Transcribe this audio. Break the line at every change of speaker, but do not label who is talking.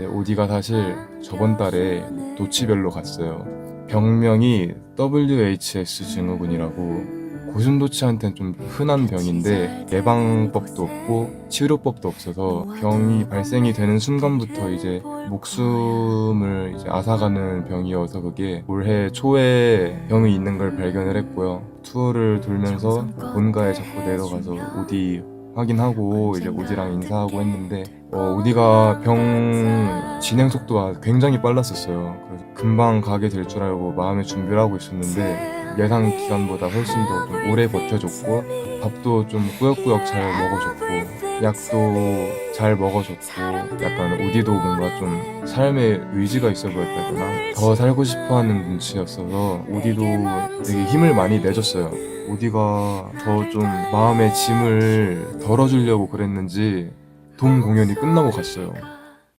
네, 오디가 사실 저번 달에 도치별로 갔어요. 병명이 WHS 증후군이라고 고슴도치한테는 좀 흔한 병인데 예방법도 없고 치료법도 없어서 병이 발생이 되는 순간부터 이제 목숨을 이제 앗아가는 병이어서 그게 올해 초에 병이 있는 걸 발견을 했고요. 투어를 돌면서 본가에 자꾸 내려가서 오디 확인하고 이제 오디랑 인사하고 했는데 어, 오디가 병 진행 속도가 굉장히 빨랐었어요. 그래서 금방 가게 될 줄 알고 마음의 준비를 하고 있었는데 예상 기간보다 훨씬 더 좀 오래 버텨줬고 밥도 좀 꾸역꾸역 잘 먹어줬고 약도 잘 먹어줬고 약간 오디도 뭔가 좀 삶의 의지가 있어 보였다 되나 더 살고 싶어하는 눈치였어서 오디도 되게 힘을 많이 내줬어요. 오디가 더 좀 마음의 짐을 덜어주려고 그랬는지 돔 공연이 끝나고 갔어요.